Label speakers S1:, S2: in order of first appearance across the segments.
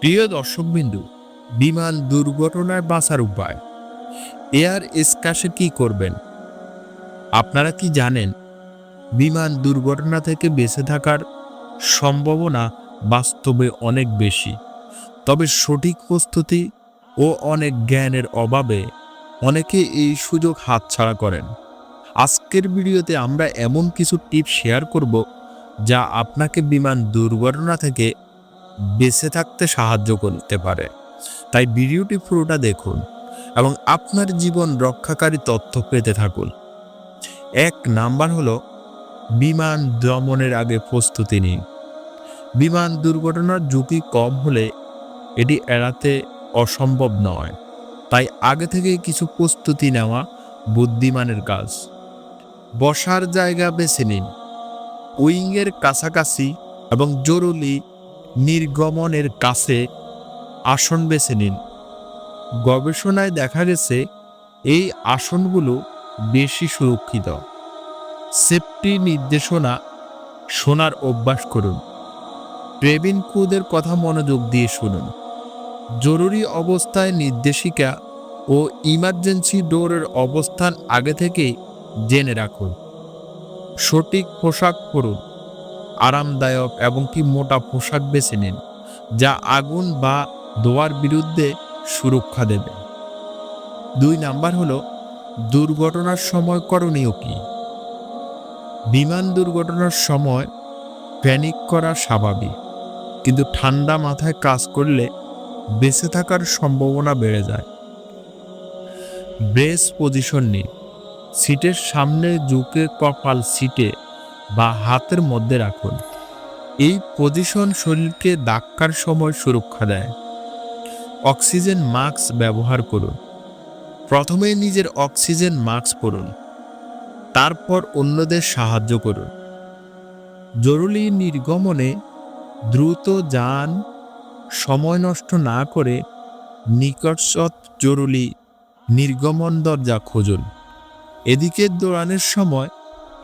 S1: প্রিয় দর্শকবিন্দু, বিমান দুর্ঘটনায় বাঁচার উপায়। এয়ার স্কাশে কি করবেন? আপনারা কি জানেন, বিমান দুর্ঘটনা থেকে বেঁচে থাকার সম্ভাবনা বাস্তবে অনেক বেশি। তবে সঠিক প্রস্তুতি ও অনেক জ্ঞানের অভাবে অনেকে এই সুযোগ হাতছাড়া করেন। আজকের ভিডিওতে আমরা এমন কিছু টিপ শেয়ার করব, যা আপনাকে বিমান দুর্ঘটনা থেকে বেঁচে থাকতে সাহায্য করতে পারে। তাই ভিডিওটি পুরোটা দেখুন এবং আপনার জীবন রক্ষাকারী তথ্য পেতে থাকুন। এক নাম্বার হলো, বিমান দমনের আগে প্রস্তুতি নিন। বিমান দুর্ঘটনার ঝুঁকি কম হলে এটি এড়াতে অসম্ভব নয়। তাই আগে থেকে কিছু প্রস্তুতি নেওয়া বুদ্ধিমানের কাজ। বসার জায়গা বেছে নিন। উইংয়ের কাছাকাছি এবং জরুরি নির্গমনের কাছে আসন বেছে নিন। গবেষণায় দেখা গেছে, এই আসনগুলো বেশি সুরক্ষিত। সেফটি নির্দেশনা শোনার অভ্যাস করুন। প্রেবিন কুদের কথা মনোযোগ দিয়ে শুনুন। জরুরি অবস্থায় নির্দেশিকা ও ইমার্জেন্সি ডোরের অবস্থান আগে থেকেই জেনে রাখুন। সঠিক পোশাক পরুন। আরামদায়ক এবং কি মোটা পোশাক বেছে নিন, যা আগুন বা দোয়ার বিরুদ্ধে সুরক্ষা দেবে। দুই নাম্বার হলো, দুর্ঘটনার সময় করণীয় কি? বিমান দুর্ঘটনার সময় প্যানিক করা স্বাভাবিক, কিন্তু ঠান্ডা মাথায় কাজ করলে বেঁচে থাকার সম্ভাবনা বেড়ে যায়। ব্রেস পজিশন নিন, সিটের সামনে ঝুঁকে কপাল সিটে বা হাতের মধ্যে রাখুন। এই পজিশন শরীরকে ধাক্কার সময় সুরক্ষা দেয়। অক্সিজেন মাস্ক ব্যবহার করুন। প্রথমে নিজের অক্সিজেন মাস্ক পরুন। তারপর অন্যদের সাহায্য করুন। জরুরি নির্গমনে দ্রুত যান, সময় নষ্ট না করে নিকটসৎ জরুরি নির্গমন দরজা খুঁজুন। এদিকে দৌড়ানোর সময়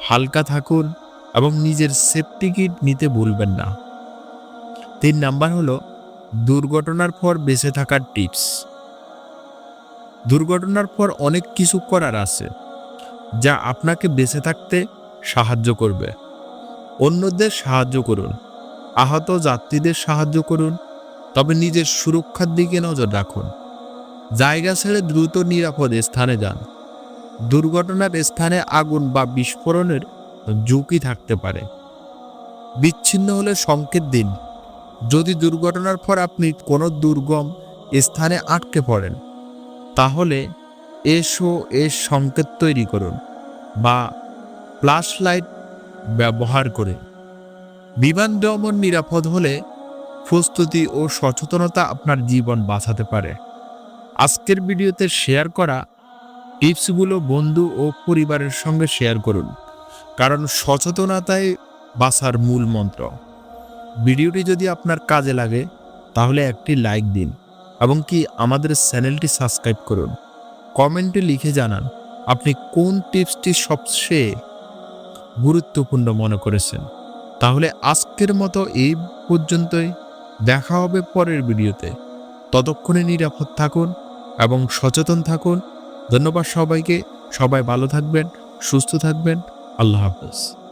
S1: হালকা থাকুন। এবং নিজের সেফটি কিট নিতে ভুলবেন না। তিন নাম্বার হলো, দুর্ঘটনার পর বেঁচে থাকার টিপস দুর্ঘটনার পর অনেক কিছু করার আছে, যা আপনাকে বেঁচে থাকতে সাহায্য করবে। অন্যদের সাহায্য করুন, আহত যাত্রীদের সাহায্য করুন, তবে নিজের সুরক্ষার দিকে নজর রাখুন। জায়গা ছেড়ে দ্রুত নিরাপদ স্থানে যান। দুর্ঘটনার স্থানে আগুন বা বিস্ফোরণের ঝুঁকি থাকতে পারে। বিচ্ছিন্ন হলে সংকেত দিন। যদি দুর্ঘটনার পর আপনি কোনো দুর্গম স্থানে আটকে পড়েন, তাহলে এসো এর সংকেত তৈরি করুন বা ফ্ল্যাশ লাইট ব্যবহার করে। বিমান দমন নিরাপদ হলে প্রস্তুতি ও সচেতনতা আপনার জীবন বাঁচাতে পারে। আজকের ভিডিওতে শেয়ার করা টিপসগুলো বন্ধু ও পরিবারের সঙ্গে শেয়ার করুন। কারণ সচেতনতাই বাঁচার মূল মন্ত্র। ভিডিওটি যদি আপনার কাজে লাগে, তাহলে একটি লাইক দিন এবং কি আমাদের চ্যানেলটি সাবস্ক্রাইব করুন। কমেন্টে লিখে জানান, আপনি কোন টিপসটি সবচেয়ে গুরুত্বপূর্ণ মনে করেছেন? তাহলে আজকের মতো এই পর্যন্তই। দেখা হবে পরের ভিডিওতে। ততক্ষণে নিরাপদ থাকুন এবং সচেতন থাকুন। ধন্যবাদ সবাইকে। সবাই ভালো থাকবেন, সুস্থ থাকবেন। আল্লাহ হাফেজ।